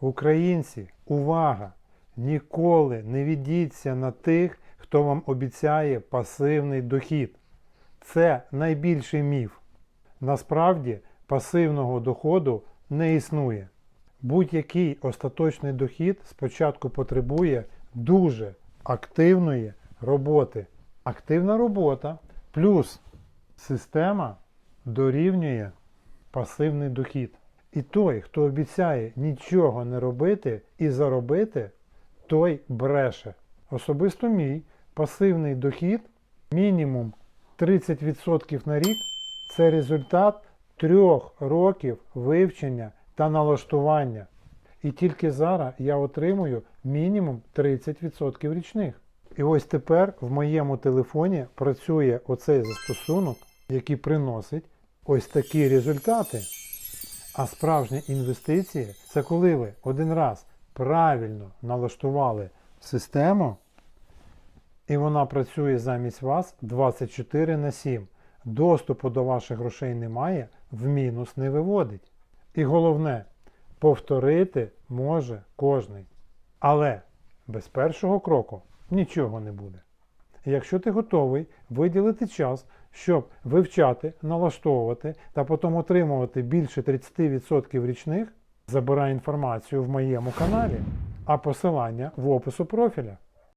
Українці, увага! Ніколи не відійдіться на тих, хто вам обіцяє пасивний дохід. Це найбільший міф. Насправді пасивного доходу не існує. Будь-який остаточний дохід спочатку потребує дуже активної роботи. Активна робота плюс система дорівнює пасивний дохід. І той, хто обіцяє нічого не робити і заробити, той бреше. Особисто мій пасивний дохід мінімум 30% на рік це результат трьох років вивчення та налаштування. І тільки зараз я отримую мінімум 30% річних. І ось тепер в моєму телефоні працює оцей застосунок, який приносить ось такі результати. А справжня інвестиція це коли ви один раз правильно налаштували систему, і вона працює замість вас 24 на 7. Доступу до ваших грошей немає, в мінус не виводить. І головне, повторити може кожний. Але без першого кроку нічого не буде. Якщо ти готовий виділити час, щоб вивчати, налаштовувати та потім отримувати більше 30% річних, забирай інформацію в моєму каналі, а посилання в опису профіля.